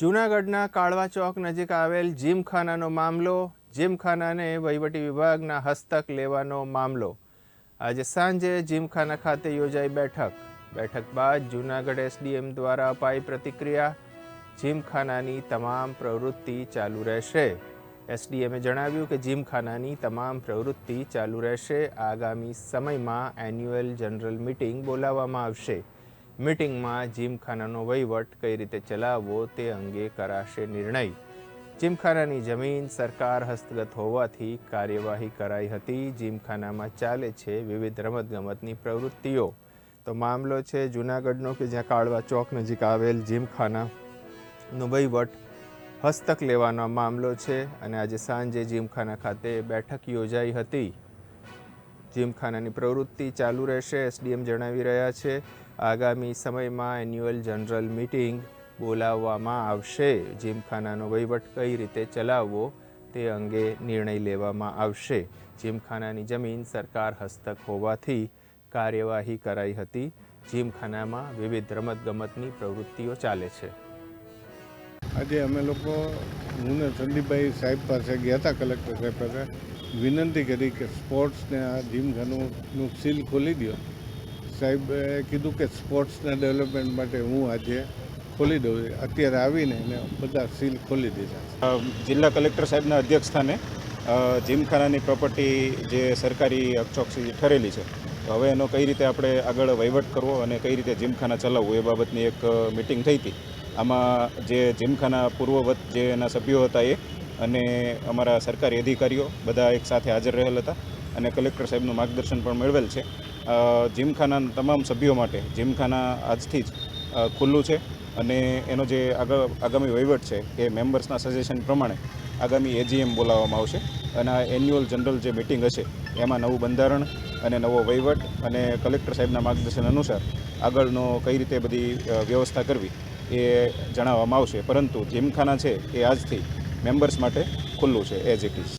જૂનાગઢના કાળવા ચોક નજીક આવેલ જીમખાનાનો મામલો, જીમખાનાને વહીવટી વિભાગના હસ્તક લેવાનો મામલો. આજે સાંજે જીમખાના ખાતે યોજાઈ બેઠક. બેઠક બાદ જૂનાગઢ એસડીએમ દ્વારા અપાઈ પ્રતિક્રિયા. જીમખાનાની તમામ પ્રવૃત્તિ ચાલુ રહેશે. એસડીએમે જણાવ્યું કે જીમખાનાની તમામ પ્રવૃત્તિ ચાલુ રહેશે. આગામી સમયમાં એન્યુઅલ જનરલ મિટિંગ બોલાવવામાં આવશે. મિટિંગમાં જીમખાનાનો વહીવટ કઈ રીતે ચલાવવો તે અંગે કરાશે નિર્ણય. જીમખાનાની જમીન સરકાર હસ્તગત હોવાથી કાર્યવાહી કરાઈ હતી. જીમખાનામાં ચાલે છે વિવિધ રમતગમતની પ્રવૃત્તિઓ. તો મામલો છે જૂનાગઢનો કે જ્યાં કાળવા ચોક નજીક આવેલ જીમખાનાનો વહીવટ. હસ્તક લેવાનો મામલો છે અને આજે સાંજે જીમખાના ખાતે બેઠક યોજાઈ હતી. જીમખાનાની પ્રવૃત્તિ ચાલુ રહેશે, એસડીએમ જણાવી રહ્યા છે. આગામી સમયમાં એન્યુઅલ જનરલ મિટિંગ બોલાવવામાં આવશે. જીમખાનાનો વહીવટ કઈ રીતે ચલાવવો તે અંગે નિર્ણય લેવામાં આવશે. જીમખાનાની જમીન સરકાર હસ્તક હોવાથી કાર્યવાહી કરાઈ હતી. જીમખાનામાં વિવિધ રમતગમતની પ્રવૃત્તિઓ ચાલે છે. આજે અમે લોકો, હું ને સંદીપભાઈ સાહેબ પાસે ગયા હતા, કલેક્ટર સાહેબ પાસે. વિનંતી કરી કે સ્પોર્ટ્સને આ જીમખાનું સીલ ખોલી દો સાહેબે કીધું કે સ્પોર્ટ્સના ડેવલપમેન્ટ માટે હું આજે ખોલી દઉં. અત્યારે આવીને એને બધા સીલ ખોલી દીધા જિલ્લા કલેક્ટર સાહેબના અધ્યક્ષસ્થાને જીમખાનાની પ્રોપર્ટી જે સરકારી અક્ષોક્ષી ઠરેલી છે, તો હવે એનો કઈ રીતે આપણે આગળ વહીવટ કરવો અને કઈ રીતે જીમખાના ચલાવવું એ બાબતની એક મિટિંગ થઈ હતી. આમાં જે જીમખાના પૂર્વવત જે એના સભ્યો હતા એ અને અમારા સરકારી અધિકારીઓ બધા એક સાથે હાજર રહેલ હતા અને કલેક્ટર સાહેબનું માર્ગદર્શન પણ મેળવેલ છે. જીમખાના તમામ સભ્યો માટે, જીમખાના આજથી જ ખુલ્લું છે અને એનો જે આગામી વહીવટ છે એ મેમ્બર્સના સજેશન પ્રમાણે આગામી એજીએમ બોલાવવામાં આવશે અને આ એન્યુઅલ જનરલ જે મિટિંગ હશે એમાં નવું બંધારણ અને નવો વહીવટ અને કલેક્ટર સાહેબના માર્ગદર્શન અનુસાર આગળનો કઈ રીતે બધી વ્યવસ્થા કરવી એ જણાવવામાં આવશે. પરંતુ જીમખાના છે એ આજથી મેમ્બર્સ માટે ખુલ્લું છે એઝ ઇટ ઇઝ